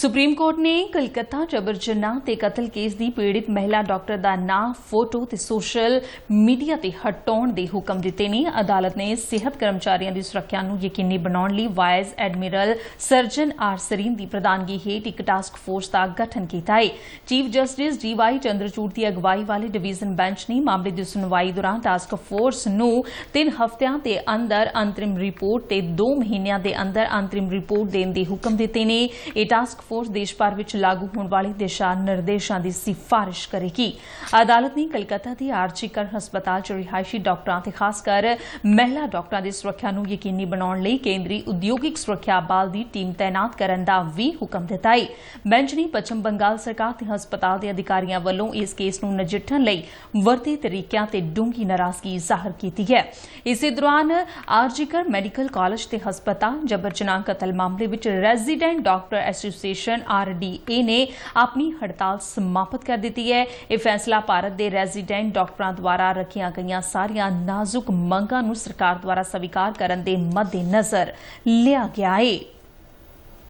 Supreme court ਨੇ ਕਲਕੱਤਾ ਜਬਰ ਜਨਾਹ ਤੇ ਕਤਲ ਕੇਸ ਦੀ ਪੀੜਿਤ ਮਹਿਲਾ ਡਾਕਟਰ ਦਾ ਨਾਂ, ਫੋਟੋ ਤੇ ਸੋਸ਼ਲ ਮੀਡੀਆ ਤੇ ਹਟਾਉਣ ਦੇ ਹੁਕਮ ਦਿੱਤੇ ਨੇ। ਅਦਾਲਤ ਨੇ ਸਿਹਤ ਕਰਮਚਾਰੀਆਂ ਦੀ ਸੁਰੱਖਿਆ ਨੂੰ ਯਕੀਨੀ ਬਣਾਉਣ ਲਈ vice admiral surgeon R Sarin ਦੀ ਪ੍ਰਧਾਨਗੀ ਹੇਠ ਇੱਕ ਟਾਸਕ ਫੋਰਸ ਦਾ ਗਠਨ ਕੀਤਾ ਹੈ chief justice D Y Chandrachud ਦੀ ਅਗਵਾਈ ਵਾਲੇ ਡਿਵੀਜ਼ਨ ਬੈਂਚ ਨੇ ਮਾਮਲੇ ਦੀ ਸੁਣਵਾਈ ਦੌਰਾਨ ਟਾਸਕ ਫੋਰਸ ਨੂੰ 3 ਹਫ਼ਤਿਆਂ ਦੇ ਅੰਦਰ ਅੰਤਰਿਮ ਰਿਪੋਰਟ ਤੇ 2 ਮਹੀਨਿਆਂ ਦੇ ਅੰਦਰ ਅੰਤਰਿਮ ਰਿਪੋਰਟ ਦੇਣ ਦੇ ਹੁਕਮ ਦਿੱਤੇ ਨੇ। ਇਹ ਟਾਸਕ ਫੋਰਸ ਦੇਸ਼ ਭਰ ਵਿੱਚ ਲਾਗੂ ਹੋਣ ਵਾਲੇ ਦਿਸ਼ਾ ਨਿਰਦੇਸ਼ਾਂ ਦੀ ਸਿਫਾਰਿਸ਼ ਕਰੇਗੀ। ਅਦਾਲਤ ਨੇ ਕਲਕੱਤਾ ਦੇ ਆਰਜੀਕਰ ਹਸਪਤਾਲ ਚ ਰਿਹਾਇਸ਼ੀ ਡਾਕਟਰਾਂ ਤੇ ਖਾਸ ਕਰ ਮਹਿਲਾ ਡਾਕਟਰਾਂ ਦੀ ਸੁਰੱਖਿਆ ਨੂੰ ਯਕੀਨੀ ਬਣਾਉਣ ਲਈ ਕੇਂਦਰੀ ਉਦਯੋਗਿਕ ਸੁਰੱਖਿਆ ਬਲ ਦੀ ਟੀਮ ਤਾਇਨਾਤ ਕਰਨ ਦਾ ਵੀ ਹੁਕਮ ਦਿੱਤਾ ਹੈ ਬੈਂਚ ਨੇ ਪੱਛਮ ਬੰਗਾਲ ਸਰਕਾਰ ਤੇ ਹਸਪਤਾਲ ਦੇ ਅਧਿਕਾਰੀਆਂ ਵੱਲੋਂ ਇਸ ਕੇਸ ਨੂੰ ਨਜਿੱਠਣ ਲਈ ਵਰਤੇ ਤਰੀਕਿਆਂ ਤੇ ਡੂੰਘੀ ਨਾਰਾਜ਼ਗੀ ਜ਼ਾਹਰ ਕੀਤੀ ਹੈ। ਇਸੇ ਦੌਰਾਨ ਆਰਜੀਕਰ ਮੈਡੀਕਲ ਕਾਲਜ ਤੇ ਹਸਪਤਾਲ ਜਬਰ ਜਨਾਹ ਕਤਲ ਮਾਮਲੇ ਵਿੱਚ ਰੈਜ਼ੀਡੈਂਟ ਡਾਕਟਰ ਐਸੋਸੀਏਸ਼ਨ ਆਰਡੀਏ ਨੇ ਆਪਣੀ ਹੜਤਾਲ ਸਮਾਪਤ ਕਰ ਦਿੱਤੀ ਹੈ। ਇਹ ਫੈਸਲਾ ਭਾਰਤ ਦੇ ਰੈਜ਼ੀਡੈਂਟ ਡਾਕਟਰਾਂ ਦੁਆਰਾ ਰੱਖੀਆਂ ਗਈਆਂ ਸਾਰੀਆਂ ਨਾਜ਼ੁਕ ਮੰਗਾਂ ਨੂੰ ਸਰਕਾਰ ਦੁਆਰਾ ਸਵੀਕਾਰ ਕਰਨ ਦੇ ਮੱਦੇਨਜ਼ਰ ਲਿਆ ਗਿਆ ਹੈ